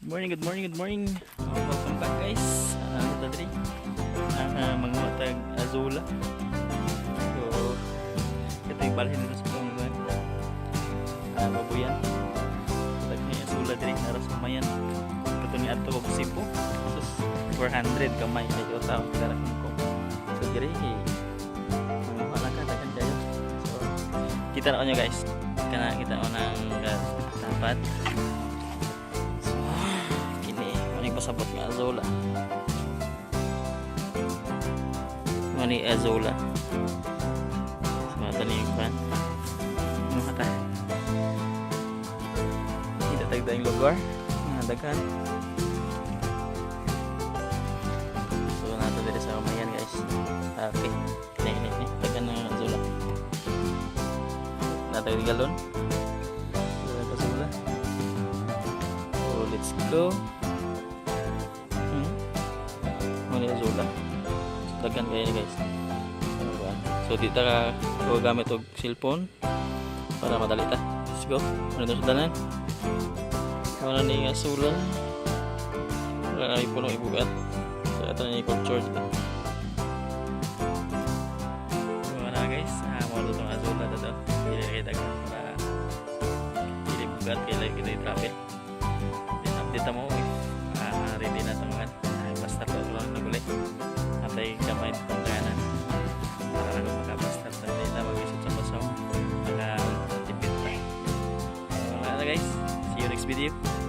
Good morning, good morning, good morning. Uh, welcome back guys. Uh, ano tadri? Uh, mga matag Azula. So, ito yung balhin nito sa pangguan. Uh, babuyan. Tag ni Azula diri naras mayan. Ito ni Ato og Cebu. Sus 400 kamay medyo tao kara ko. So diri mga ka dagan kayo. So kita na ko nyo guys. Kana kita mo nang uh, kini maning pasabot nga Azola mani Azola mata ni yung pan mata kita tagda yung lugar. Mga daghan so nato dito sa kamayan guys. Okay kaya ini ni daghan ng Azola natag di galon. Let's go. Azula. Daghan kayo ni guys. Ano? So dito ka ko gamit og cellphone para madali ta. Let's go. Ano na sudanan? Wala ni Azula. Wala na ipulong ibugat. Ito na ni culture dito. Wala guys. Ah, mo itong Azula dito. Ka para dili bugat kaya lagi kita i-travel update mo guys. See you next video.